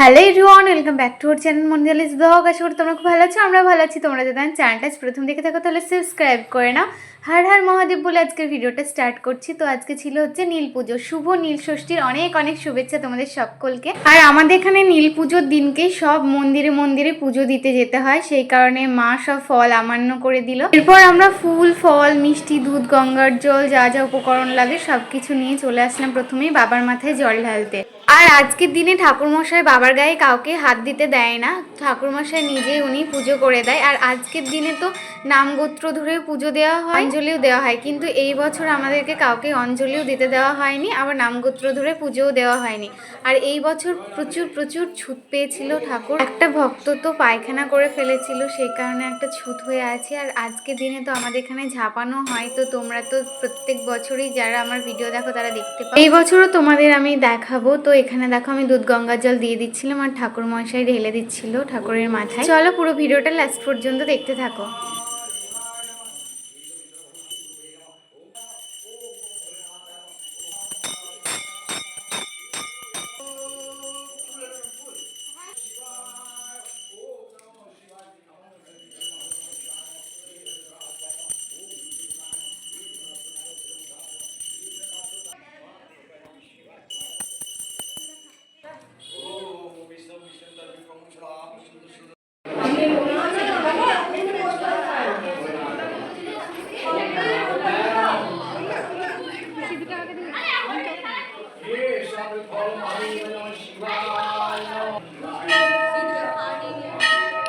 Hello everyone welcome back to our channel মন্দিরালিস blog আশা করি তোমরা খুব ভালো আছো, আমরা ভালো আছি। তোমরা যদি চ্যানেলটা প্রথম দেখে থাকো, তাহলে সাবস্ক্রাইব করে নাও। হার হার মহাদেব বলে আজকের ভিডিওটা স্টার্ট করছি। তো আজকে ছিল হচ্ছে নীল পুজো। শুভ নীল ষষ্ঠীর অনেক অনেক শুভেচ্ছা তোমাদের সকলকে। আর আমাদের এখানে নীল পুজোর দিনকেই সব মন্দিরে মন্দিরে পুজো দিতে যেতে হয়। সেই কারণে মা সব ফল আমান্য করে দিল। এরপর আমরা ফুল, ফল, মিষ্টি, দুধ, গঙ্গার জল, যা যা উপকরণ লাগে সব কিছু নিয়ে চলে আসলাম প্রথমেই বাবার মাথায় জল ঢালতে। আর আজকের দিনে ঠাকুরমশাই বাবার গায়ে কাউকে হাত দিতে দেয় না। ঠাকুরমশাই নিজেই উনি পুজো করে দেয়। আর আজকের দিনে তো নাম গোত্র ধরে পুজো দেওয়া হয়, অঞ্জলিও দেওয়া হয়। কিন্তু এই বছর আমাদেরকে কাউকে অঞ্জলিও দিতে দেওয়া হয়নি, আবার নাম গোত্র ধরে পুজোও দেওয়া হয়নি। আর এই বছর প্রচুর প্রচুর ছুত পেয়েছিল ঠাকুর। একটা ভক্ত তো পায়খানা করে ফেলেছিল, সেই কারণে একটা ছুত হয়ে আছে। আর আজকের দিনে তো আমাদের এখানে ঝাঁপানো হয়, তো তোমরা তো প্রত্যেক বছরই যারা আমার ভিডিও দেখো, তারা দেখতে পাও। এই বছরও তোমাদের আমি দেখাবো, তো এখানে দেখো আমি দুধ গঙ্গার জল দিয়ে দিচ্ছিলাম, আর ঠাকুর মশাই ঢেলে দিচ্ছিল ঠাকুরের মাথায়। চলো পুরো ভিডিওটা লাস্ট পর্যন্ত দেখতে থাকো।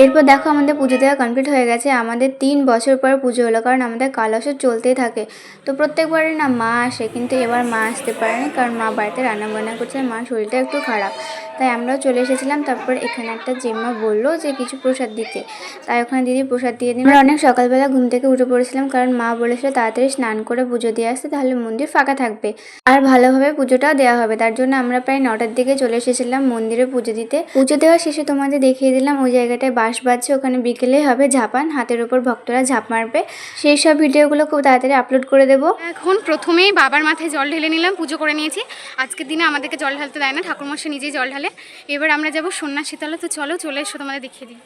এরপর দেখো আমাদের পুজো দেওয়া কমপ্লিট হয়ে গেছে। আমাদের তিন বছর পর পুজো হলো, কারণ আমাদের কালসও চলতেই থাকে। তো প্রত্যেকবারে না মা আসে, কিন্তু এবার মা আসতে পারেনি, কারণ মা বাড়িতে রান্না বান্না করছে, মা শরীরটা একটু খারাপ। তাই আমরাও চলে এসেছিলাম। তারপর এখানে একটা জেম্মা বলল যে কিছু প্রসাদ দিতে। তাই ওখানে দিদি প্রসাদ দিয়ে দিন আমরা অনেক সকালবেলা ঘুম থেকে উঠে পড়েছিলাম কারণ মা বলেছিল তাড়াতাড়ি স্নান করে পুজো দিয়ে আসতে, তাহলে মন্দির ফাঁকা থাকবে। আর ভালোভাবে পুজোটাও দেওয়া হবে। তার জন্য আমরা প্রায় নটার দিকে চলে এসেছিলাম মন্দিরে পুজো দিতে। পুজো দেওয়া শেষে তোমাদের দেখিয়ে দিলাম ওই জায়গাটায় বাঁশ বাজছে, ওখানে বিকেলে হবে ঝাপান, হাতের ওপর ভক্তরা ঝাঁপ মারবে। সেই সব ভিডিওগুলো খুব তাড়াতাড়ি আপলোড করে দেবো। এখন প্রথমেই বাবার মাথায় জল ঢেলে নিলাম, পুজো করে নিয়েছি। আজকের দিনে আমাদেরকে জল ঢালতে দেয় না, ঠাকুরমশাই নিজেই জল ঢালে। এবার আমরা যাব সন্ন্যাস সন্ন্যাসীতলা তো চলো, চলে এসো, তোমাদের দেখিয়ে দিই।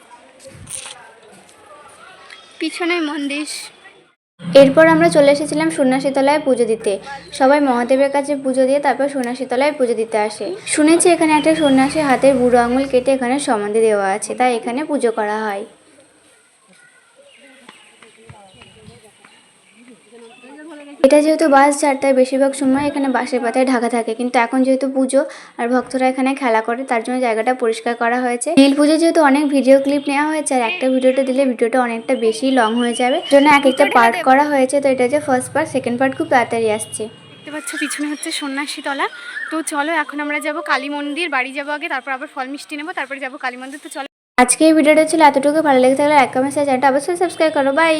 পিছনে মন্দির। এরপর আমরা চলে এসেছিলাম সন্ন্যাসীতলায় পুজো দিতে। সবাই মহাদেবের কাছে পুজো দিয়ে তারপর সন্ন্যাসীতলায় পুজো দিতে আসে। শুনেছি এখানে একটা সন্ন্যাসী হাতের বুড়ো আঙুল কেটে এখানে সমাধি দেওয়া আছে, তাই এখানে পুজো করা হয়। এটা যেহেতু বাস ছাড় তাই বেশিরভাগ সময় এখানে বাসের পাতায় ঢাকা থাকে। কিন্তু এখন যেহেতু পুজো আর ভক্তরা এখানে খেলা করে তার জন্য জায়গাটা পরিষ্কার করা হয়েছে। নীল পুজো যেহেতু অনেক ভিডিও ক্লিপ নেওয়া হয়েছে আর একটা ভিডিওটা দিলে ভিডিওটা অনেকটা বেশি লং হয়ে যাবে। জন্য এক একটা পার্ট করা হয়েছে তো এটা যে ফার্স্ট পার্ট সেকেন্ড পার্ট খুব তাড়াতাড়ি আসছে। দেখতে পাচ্ছ পিছনে হচ্ছে সন্ন্যাসীতলা। তো চলো এখন আমরা যাব কালী মন্দির বাড়ি যাব আগে তারপর আবার ফল মিষ্টি নেব তারপরে যাব কালী মন্দির। তো চলো। আজকে এই ভিডিওটা ছিল এতটুকু ভালো লেগে থাকলে এক কমেন্ট চ্যানেলটা অবশ্যই সাবস্ক্রাইব করো। বাই